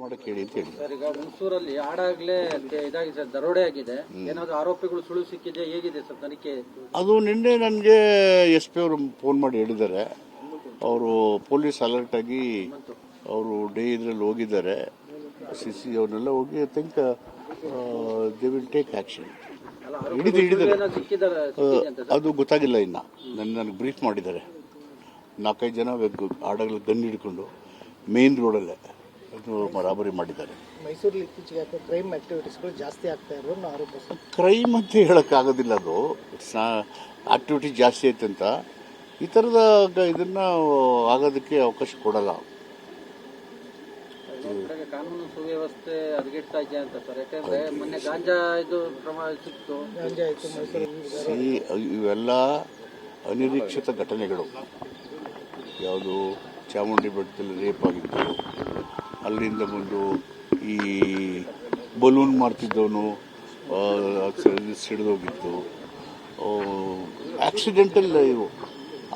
ಮಾಡಕ್ಕೆ ಹೇಳಿ ಅಂತ ಹೇಳಿ. ಸರ್ ಈಗ ಹುಣಸೂರಲ್ಲಿ ಆಡಾಗ್ಲೇ ಇದಾಗಿದೆ ಸರ್ ದರೋಡೆ ಆಗಿದೆ. ಏನಾದ್ರು ಆರೋಪಿಗಳು ಸಿಕ್ಕಿದೆ ಹೇಗಿದೆ ಸರ್ ತನಿಖೆ? ಅದು ನಿನ್ನೆ ನನಗೆ ಎಸ್ ಪಿ ಅವರು ಫೋನ್ ಮಾಡಿ ಹೇಳಿದ್ದಾರೆ. ಅವರು ಪೊಲೀಸ್ ಅಲರ್ಟ್ ಆಗಿ ಅವರು ಡೇ ಇದ್ರಲ್ಲಿ ಹೋಗಿದ್ದಾರೆ. ಸಿ ಸಿ ಅವ್ರನ್ನೆಲ್ಲ ಹೋಗಿ I think they will take action ಹಿಡಿದು ಹಿಡಿದರೆ ಅದು ಗೊತ್ತಾಗಿಲ್ಲ ಇನ್ನು. ನನ್ನ ನನಗೆ ಬ್ರೀಫ್ ಮಾಡಿದ್ದಾರೆ. ನಾಲ್ಕೈದು ಜನ ಆಡಗಳು ಗನ್ ಹಿಡ್ಕೊಂಡು ಮೇನ್ ರೋಡಲ್ಲೇ ಅದು ಮರಾಬರಿ ಮಾಡಿದ್ದಾರೆ. ಮೈಸೂರಲ್ಲಿ ಇತ್ತೀಚೆಗೆ ಕ್ರೈಮ್ ಆಕ್ಟಿವಿಟೀಸ್ಗಳು ಜಾಸ್ತಿ ಆಗ್ತಾ ಇರೋ ಆರೋಪಿಸ್ತಾರೆ ಆರೋಪ ಕ್ರೈಮ್ ಅಂತ ಹೇಳೋಕ್ಕಾಗೋದಿಲ್ಲ ಅದು. ಆಕ್ಟಿವಿಟಿ ಜಾಸ್ತಿ ಐತೆ ಅಂತ. ಈ ಥರದ ಇದನ್ನ ಆಗೋದಕ್ಕೆ ಅವಕಾಶ ಕೊಡಲ್ಲ. ಕಾನೂನು ಸುವ್ಯವಸ್ಥೆ ಹದಗೆಡ್ತಾ ಇದೆ ಅಂತ ಸರ್. ಯಾಕಂದ್ರೆ ಮೊನ್ನೆ ಗಾಂಜಾ ಇದು ಪ್ರಮಾಣ ಸಿಕ್ತು. ಇವೆಲ್ಲ ಅನಿರೀಕ್ಷಿತ ಘಟನೆಗಳು. ಯಾವುದು ಚಾಮುಂಡಿ ಬೆಟ್ಟದಲ್ಲಿ ರೇಪ್ ಆಗಿತ್ತು ಅಲ್ಲಿಂದ ಬಂದು ಈ ಬಲೂನ್ ಮಾಡ್ತಿದ್ದವನು ಸಿಡಿದೋಗಿತ್ತು. ಆಕ್ಸಿಡೆಂಟಲ್ ಇವು.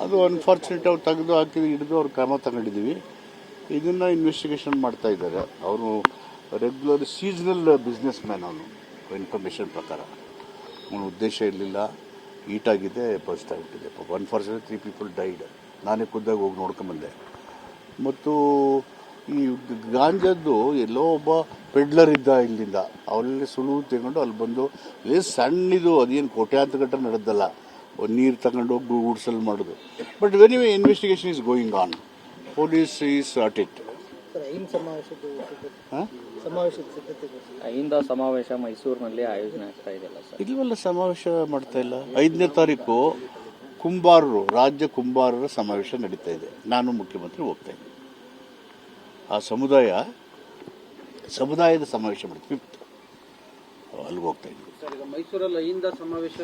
ಅದು ಅನ್ಫಾರ್ಚುನೇಟ್ ಅವ್ರು ತೆಗೆದು ಹಾಕಿ, ಹಿಡಿದು ಅವ್ರು ಕ್ರಮ ತಗೊಂಡಿದ್ದೀವಿ. ಇದನ್ನು ಇನ್ವೆಸ್ಟಿಗೇಷನ್ ಮಾಡ್ತಾ ಇದ್ದಾರೆ. ಅವರು ರೆಗ್ಯುಲರ್ ಸೀಸನಲ್ ಬಿಸ್ನೆಸ್ ಮ್ಯಾನ್ ಅವನು ಇನ್ಫಾರ್ಮೇಷನ್ ಪ್ರಕಾರ. ಅವನ ಉದ್ದೇಶ ಇರಲಿಲ್ಲ. ಈಟಾಗಿದೆ ಬಸ್ಟ್ ಆಗಿಬಿಟ್ಟಿದೆ. ಅನ್ಫಾರ್ಚುನೇಟ್ ತ್ರೀ ಪೀಪಲ್ ಡೈಡ್ ನಾನೇ ಖುದ್ದಾಗಿ ಹೋಗಿ ನೋಡ್ಕೊಂಬಂದೆ ಮತ್ತು ಈ ಗಾಂಜದ್ದು ಎಲ್ಲೋ ಒಬ್ಬ ಪೆಡ್ಲರ್ ಇದ್ದ ಇಲ್ಲಿಂದ. ಅವರಲ್ಲಿ ಸುಳುವು ತಗೊಂಡು ಅಲ್ಲಿ ಬಂದು ಏ ಸಣ್ಣದು ಅದೇನು ಕೋಟ್ಯಾಂತರ ಗಂಟೆ ನಡೆದಲ್ಲ. ಒಂದು ನೀರು ತಗೊಂಡು ಹೋಗಿ ಗೂಡ್ಸಲ್ಲಿ ಮಾಡೋದು. But when you investigation is going on police is at it ಐಂದ ಸಮಾವೇಶ ಮೈಸೂರಿನಲ್ಲಿ ಆಯೋಜನೆ ಆಗ್ತಾ ಇದೆಯಲ್ಲ ಸರ್? ಇಲ್ವಲ್ಲ ಸಮಾವೇಶ ಮಾಡ್ತಾ ಇಲ್ಲ. ಐದನೇ ತಾರೀಕು ಕುಂಬಾರರು ರಾಜ್ಯ ಕುಂಬಾರರ ಸಮಾವೇಶ ನಡೀತಾ ಇದೆ. ನಾನು ಮುಖ್ಯಮಂತ್ರಿ ಹೋಗ್ತಾ ಇದ್ದೀನಿ ಆ ಸಮುದಾಯ ಸಮುದಾಯದ ಸಮಾವೇಶ ಮಾಡಿದ್ವಿ. ಫಿಫ್ತ್ ಅಲ್ಲಿಗೆ ಹೋಗ್ತಾ ಇದ್ವಿ. ಸರ್ ಈಗ ಮೈಸೂರಲ್ಲಿ ಅಹಿಂದ ಸಮಾವೇಶ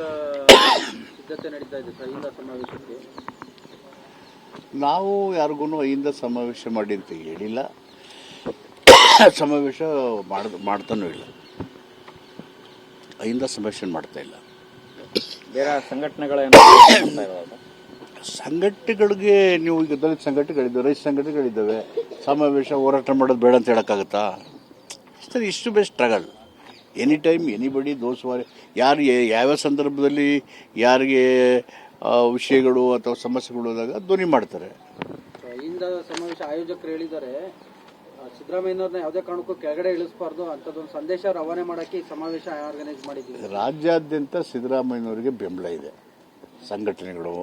ಸಿದ್ಧತೆ ನಡೀತಾ ಇದೆ ಸರ್ ಅಹಿಂದ ಸಮಾವೇಶಕ್ಕೆ? ನಾವು ಯಾರಿಗೂ ಅಹಿಂದ ಸಮಾವೇಶ ಮಾಡಿ ಅಂತ ಹೇಳಿಲ್ಲ. ಸಮಾವೇಶ ಮಾಡ್ ಮಾಡ್ತಾನೂ ಇಲ್ಲ. ಅಹಿಂದ ಸಮಾವೇಶ ಮಾಡ್ತಾ ಇಲ್ಲ. ಬೇರೆ ಇರೋದು ಸಂಘಟನೆಗಳಿಗೆ ನೀವು ಈಗ ದಲಿತ ಸಂಘಟನೆಗಳಿದ್ದಾವೆ ರೈತ ಸಂಘಟನೆಗಳಿದ್ದಾವೆ ಸಮಾವೇಶ ಹೋರಾಟ ಮಾಡೋದು ಬೇಡ ಅಂತ ಹೇಳೋಕ್ಕಾಗತ್ತಾ? ಸರಿ ಇಷ್ಟು best struggle any time anybody those ವಾರಿ ಯಾರು ಯಾವ್ಯಾವ ಸಂದರ್ಭದಲ್ಲಿ ಯಾರಿಗೆ ವಿಷಯಗಳು ಅಥವಾ ಸಮಸ್ಯೆಗಳು ಹೋದಾಗ ಧ್ವನಿ ಮಾಡ್ತಾರೆ. ಇಂದ ಅಹಿಂದ ಸಮಾವೇಶ ಆಯೋಜಕರು ಹೇಳಿದ್ದಾರೆ ಸಿದ್ದರಾಮಯ್ಯನವ್ರನ್ನ ಯಾವುದೇ ಕಾರಣಕ್ಕೂ ಕೆಳಗಡೆ ಇಳಿಸಬಾರ್ದು ಅಂಥದ್ದೊಂದು ಸಂದೇಶ ರವಾನೆ ಮಾಡೋಕ್ಕೆ ಈ ಸಮಾವೇಶ ಆರ್ಗನೈಸ್ ಮಾಡಿದ್ದೀವಿ. ರಾಜ್ಯಾದ್ಯಂತ ಸಿದ್ದರಾಮಯ್ಯನವರಿಗೆ ಬೆಂಬಲ ಇದೆ. ಸಂಘಟನೆಗಳು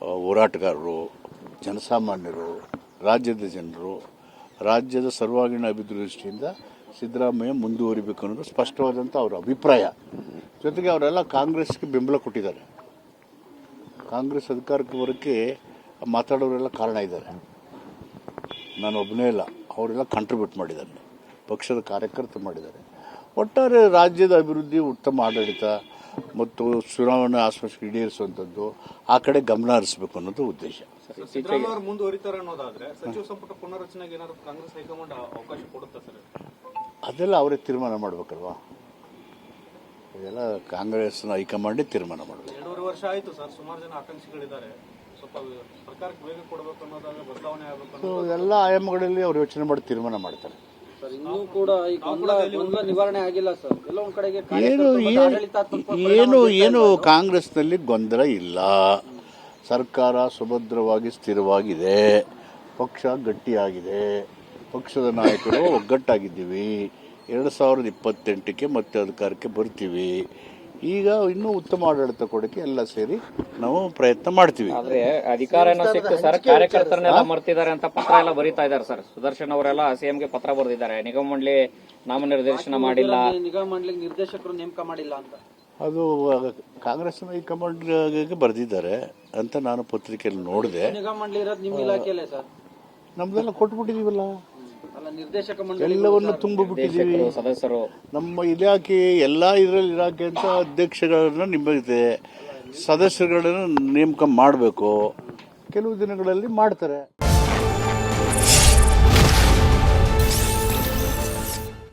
ಹೋರಾಟಗಾರರು, ಜನಸಾಮಾನ್ಯರು, ರಾಜ್ಯದ ಜನರು, ರಾಜ್ಯದ ಸರ್ವಾಂಗೀಣ ಅಭಿವೃದ್ಧಿ ದೃಷ್ಟಿಯಿಂದ ಸಿದ್ದರಾಮಯ್ಯ ಮುಂದುವರಿಬೇಕು ಅನ್ನೋದು ಸ್ಪಷ್ಟವಾದಂಥ ಅವರ ಅಭಿಪ್ರಾಯ. ಜೊತೆಗೆ ಅವರೆಲ್ಲ ಕಾಂಗ್ರೆಸ್ಗೆ ಬೆಂಬಲ ಕೊಟ್ಟಿದ್ದಾರೆ. ಕಾಂಗ್ರೆಸ್ ಅಧಿಕಾರಕ್ಕೆ ಬರೋಕ್ಕೆ ಮಾತಾಡೋರೆಲ್ಲ ಕಾರಣ ಇದ್ದಾರೆ. ನಾನು ಒಬ್ಬನೇ ಇಲ್ಲ. ಅವರೆಲ್ಲ ಕಾಂಟ್ರಿಬ್ಯೂಟ್ ಮಾಡಿದ್ದಾರೆ. ಪಕ್ಷದ ಕಾರ್ಯಕರ್ತರು ಮಾಡಿದ್ದಾರೆ. ಒಟ್ಟಾರೆ ರಾಜ್ಯದ ಅಭಿವೃದ್ಧಿ ಉತ್ತಮ ಆಡಳಿತ ಮತ್ತು ಚುನಾವಣಾ ಆಸ್ಪತ್ರೆ ಈಡೇರಿಸುವಂಥದ್ದು ಆ ಕಡೆ ಗಮನ ಹರಿಸಬೇಕು ಅನ್ನೋದು ಉದ್ದೇಶ. ಸಿದ್ದರಾಮಯ್ಯ ಮುಂದುವರಿತಾರೆ ಅನ್ನೋದಾದ್ರೆ ಸಚಿವ ಸಂಪುಟ ಪುನರ್ರಚನೆಗೆ ಏನಾದ್ರು ಕಾಂಗ್ರೆಸ್ ಹೈಕಮಾಂಡ್ ಅವಕಾಶ ಕೊಡುತ್ತಾ ಸರ್? ಅದೆಲ್ಲ ಅವರೇ ತೀರ್ಮಾನ ಮಾಡಬೇಕಲ್ವಾ? ಇದೆಲ್ಲ ಕಾಂಗ್ರೆಸ್ನ ಹೈಕಮಾಂಡೇ ತೀರ್ಮಾನ ಮಾಡಬೇಕು. ಎರಡೂವರೆ ವರ್ಷ ಆಯ್ತು ಸರ್ ಸುಮಾರು ಜನ ಆಕಾಂಕ್ಷಿಗಳಿದ್ದಾರೆ ಸ್ವಲ್ಪ ಸರ್ಕಾರಕ್ಕೆ ಬೇಗ ಕೊಡಬೇಕು ಅನ್ನೋದಾದ್ರೆ ಬದಲಾವಣೆ ಆಗಬೇಕು ಅನ್ನೋದು ಎಲ್ಲ ಆಯಾಮಗಳಲ್ಲಿ ಅವ್ರು ಯೋಚನೆ ಮಾಡಿ ತೀರ್ಮಾನ ಮಾಡ್ತಾರೆ. ಸರ್ ಇನ್ನೂ ಕೂಡ ಈ ಗೊಂದಲ ಗೊಂದಲ ನಿವಾರಣೆ ಆಗಿಲ್ಲ ಸರ್. ಎಲ್ಲ ಒಂದ್ ಕಡೆಗೆ ಏನು ಏನು ಏನು ಏನು ಕಾಂಗ್ರೆಸ್ನಲ್ಲಿ ಗೊಂದಲ ಇಲ್ಲ. ಸರ್ಕಾರ ಸುಭದ್ರವಾಗಿ ಸ್ಥಿರವಾಗಿದೆ. ಪಕ್ಷ ಗಟ್ಟಿಯಾಗಿದೆ. ಪಕ್ಷದ ನಾಯಕರು ಒಗ್ಗಟ್ಟಾಗಿದ್ದೀವಿ. ಎರಡು ಸಾವಿರದ ಇಪ್ಪತ್ತೆಂಟಕ್ಕೆ ಮತ್ತೆ ಅಧಿಕಾರಕ್ಕೆ ಬರ್ತೀವಿ. ಈಗ ಇನ್ನೂ ಉತ್ತಮ ಆಡಳಿತ ಕೊಡಕ್ಕೆ ಎಲ್ಲ ಸೇರಿ ನಾವು ಪ್ರಯತ್ನ ಮಾಡ್ತೀವಿ. ಆದ್ರೆ ಅಧಿಕಾರನ ಸಿಕ್ತು ಸರ್ ಕಾರ್ಯಕರ್ತರನ್ನೆಲ್ಲ ಮರ್ತಿದ್ದಾರೆ ಅಂತ ಪತ್ರ ಎಲ್ಲ ಬರೀತಾ ಇದ್ದಾರೆ ಸರ್. ಸುದರ್ಶನ್ ಅವರೆಲ್ಲ ಸಿಎಂಗೆ ಪತ್ರ ಬರೆದಿದ್ದಾರೆ. ನಿಗಮ ಮಂಡಳಿ ನಾಮನಿರ್ದೇಶನ ಮಾಡಿಲ್ಲ. ನಿಗಮ ಮಂಡಳಿ ನಿರ್ದೇಶಕರು ನೇಮಕ ಮಾಡಿಲ್ಲ ಅಂತ. ಅದು ಕಾಂಗ್ರೆಸ್ ಹೈಕಮಾಂಡ್ ಬರೆದಿದ್ದಾರೆ ಅಂತ ನಾನು ಪತ್ರಿಕೆಯಲ್ಲಿ ನೋಡಿದೆ. ನಿಗಮ ಮಂಡಳಿ ಇರೋದು ನಿಮ್ಮ ಇಲಾಖೆಯಲ್ಲೇ ಸರ್. ನಮ್ದೆಲ್ಲ ಕೊಟ್ಬಿಟ್ಟಿದೀವಲ್ಲ. ಎಲ್ಲವನ್ನು ತುಂಬಿಬಿಟ್ಟಿದ್ದೀವಿ. ಸದಸ್ಯರು. ನಮ್ಮ ಇಲಾಖೆ ಎಲ್ಲ ಇದರಲ್ಲಿ ಇಲಾಖೆ ಅಂತ ಅಧ್ಯಕ್ಷಗಳನ್ನ ಇದೆ ಸದಸ್ಯರುಗಳನ್ನು ನೇಮಕ ಮಾಡಬೇಕು. ಕೆಲವು ದಿನಗಳಲ್ಲಿ ಮಾಡ್ತಾರೆ.